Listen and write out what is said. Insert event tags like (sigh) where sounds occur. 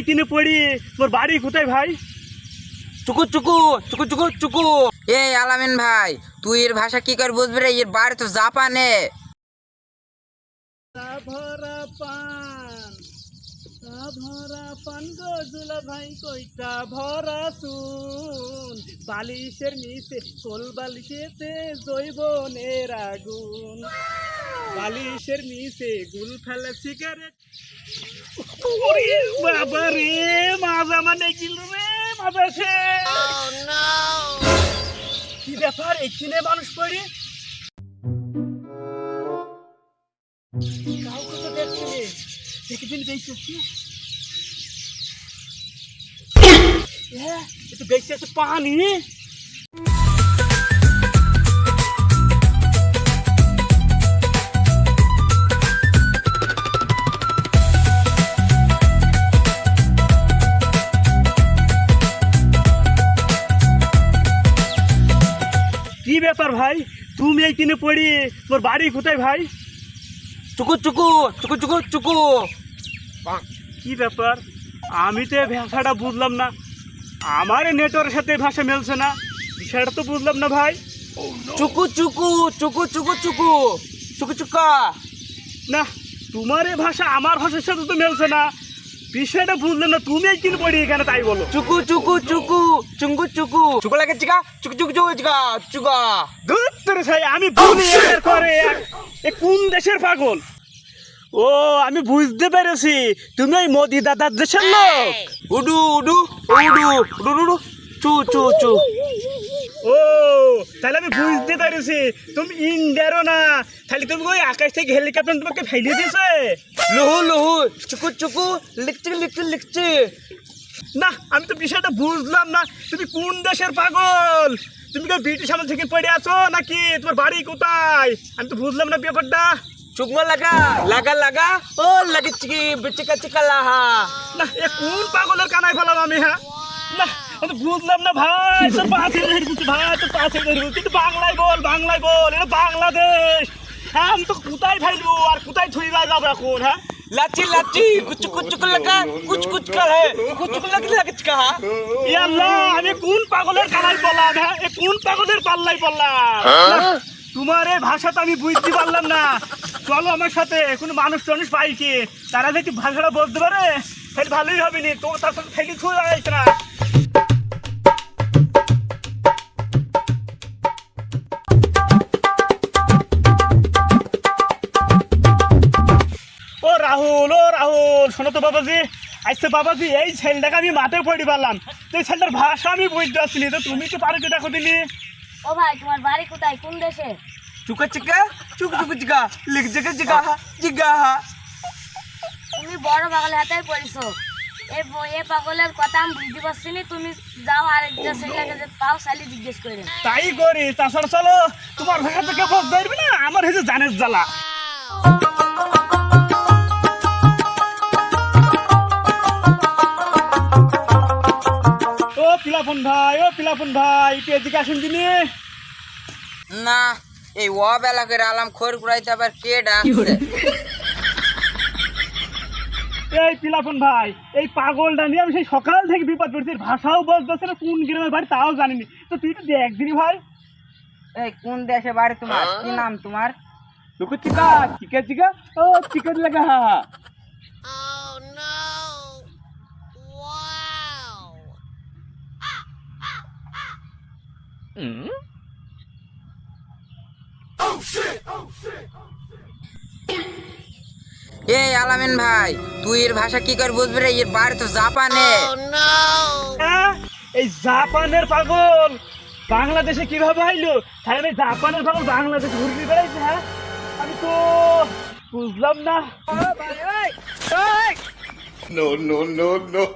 এইখানে পড়ি তোর বাড়ি কোথায় ভাই? চুকু চুকু চুকু চুকু চুকু এই আলামিন ভাই তুই এর ভাষা কি করে বুঝবি রে? এর বাড়ি তো জাপানে। ভরা পান ভরা পান গো দুলা ভাই কইটা ভরা চুন। বালিশের নিচে কোল বালিশেতে জৈবনের আগুন। বালিশের নিচে গুল ফেলা সিগারেট ওরে বাবা রে, মাজা মানে গিল রে, মাজা সে। কি ব্যাপার এখানে মানুষ পড়ে? কাউকে তো দেখছি রে একদিন দেখছি হ্যাঁ দেখছি একটু পানি। ব্যাপার ভাই? তুমি এই কিনে পড়ি তোর বাড়ি কোথায় ভাই? চুকু চুকু চুকু চুকু চুকু কি ব্যাপার? আমি তো ভাষাটা বুঝলাম না। আমার নেটওয়ার্কের সাথে ভাষা মেলছে না। বিষয়টা তো বুঝলাম না ভাই। চুকু চুকু চুকু চুকু চুকু চুকু চুকা। না তোমার ভাষা আমার ভাষার সাথে তো মেলছে না। বিষয়টা বুঝলাম না তুমি একদিন কিনে পড়ি এখানে তাই বলো। চুকু চুকু চুকু চুঙ্গু চুকু। চুকু লাগে চিকা? চুকু চুকু চুকু চিকা চুকা। দূর তোরে ছাই আমি বুঝি এর করে এ কোন দেশের পাগল? ও আমি বুঝতে পেরেছি তুমি ওই মোদি দাদার দেশের লোক। উডু উডু উডু উডু উডু চু চু চু। ও তাহলে আমি বুঝতে পেরেছি। তুমি ইন্ডিয়ারও না। তাহলে তুমি ওই আকাশ থেকে হেলিকপ্টার তোমাকে ফেলে দিয়েছে? লুহু লুহু চুকু চুকু লিখছি লিখছি লিখছি। না আমি তো বিষয়টা বুঝলাম না। তুমি কোন দেশের পাগল? তুমি কি ব্রিটিশ আমল থেকে পড়ে আছো নাকি? তোমার বাড়ি কোথায়? আমি তো বুঝলাম না ব্যাপারটা। চুকমা লাগা লাগা লাগা ও লাগি চিকি চিকা লাহা। না এ কোন পাগলের কানায় ফেলাম আমি হ্যাঁ? না বুঝলাম না ভাই তোর পাশে ধরে বলছি ভাই তোর পাশে ধরে বলছি তুই বাংলায় বল বাংলায় বল এটা বাংলাদেশ। হ্যাঁ আমি তো কোথায় ফেলব আর কোথায় ছুরি যাব এখন হ্যাঁ? লাচি লাচি কুচ কুচ লাগা কুচ কুচ কা হে কুচ লাগি লাগি চিকা হা এ আল্লাহ আমি কোন পাগলের কানায় বললাম হ্যাঁ? এ কোন পাগলের পাল্লাই বললাম? তোমার এই ভাষা তো আমি বুঝতে পারলাম না। চলো আমার সাথে কোনো মানুষ টানুষ পাই কি তারা যদি ভাষাটা বলতে পারে তাহলে ভালোই হবে নি। তো তার সাথে ছুঁয়ে যাচ্ছে না রাহুল ও রাহুল শোনো তো বাবাজি আজকে বাবাজি এই ছেলেটাকে আমি মাঠে পড়ি পারলাম। তো এই ছেলেটার ভাষা আমি বুঝতে না। তো তুমি তো পারো কি দেখো দিলি ও ভাই তোমার বাড়ি কোথায়? কোন দেশে? চুকা চিকা চুক চুক চিকা লিখ হা চিকা হা তুমি বড় পাগলের হাতে পড়িছো। এ পাগলের কথা আমি বুঝতে পারছি না তুমি যাও আরেক দেশে লাগে যে পাও সালি জিজ্ঞেস করে তাই করি তাছাড়া চলো তোমার ভাষা থেকে বলতে পারবি না আমার হয়েছে জানের জ্বালা। পিলাপন ভাই ও পিলাপন ভাই একটু এদিকে আসেন দিনে না এই ও বেলা করে আলাম খোর কুড়াইতে আবার কে ডাকছে? এই পিলাপন ভাই এই পাগলটা নিয়ে আমি সেই সকাল থেকে বিপদ পড়ছি। ভাষাও বলতেছে না কোন গ্রামের বাড়ি তাও জানিনি। তো তুই তো দেখ দিনি ভাই। এই কোন দেশে বাড়ি তোমার? কি নাম তোমার? তোকে চিকা চিকা চিকা ও চিকা লাগা এই আলামিন ভাই তুই এর ভাষা কি করে বুঝবি রে? এর বাড়ি তো জাপানে। হ্যাঁ? এই জাপানের পাগল। বাংলাদেশে কীভাবে আইলো? তাহলে আমি জাপানের পাগল বাংলাদেশে ঘুরতে বেড়াইছে হ্যাঁ? আমি তো বুঝলাম না। No, no, no, no. (laughs)